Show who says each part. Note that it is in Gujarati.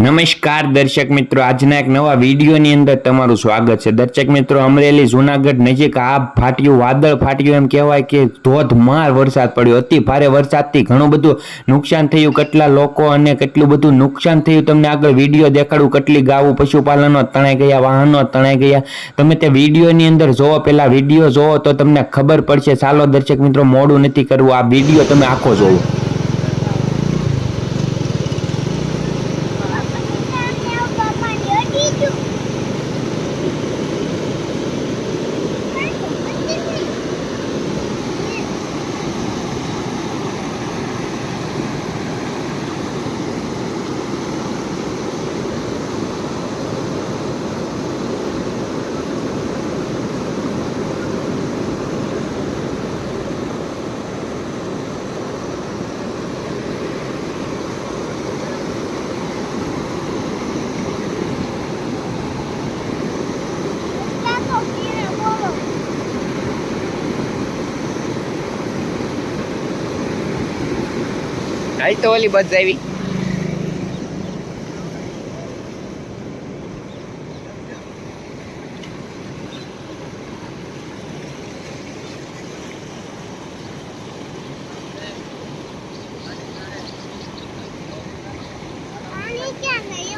Speaker 1: નમસ્કાર દર્શક મિત્રો, આજના એક નવા વિડીયોની અંદર તમારું સ્વાગત છે. દર્શક મિત્રો, અમરેલી, જુનાગઢ નજીક આ ફાટ્યું, વાદળ ફાટ્યું એમ કહેવાય કે ધોધમાર વરસાદ પડ્યો. અતિ ભારે વરસાદથી ઘણું બધું નુકસાન થયું. કેટલા લોકો અને કેટલું બધું નુકસાન થયું તમને આગળ વીડિયો દેખાડું. કેટલી ગાવું પશુપાલનો તણાઈ ગયા, વાહનો તણાઈ ગયા. તમે તે વિડીયોની અંદર જોવો પહેલા વીડિયો જોવો તો તમને ખબર પડશે. ચાલો દર્શક મિત્રો, મોડું નથી કરવું. આ વીડિયો તમે આખો જોવો.
Speaker 2: આ તો ઓલી બધ આવી ક્યાં નહીં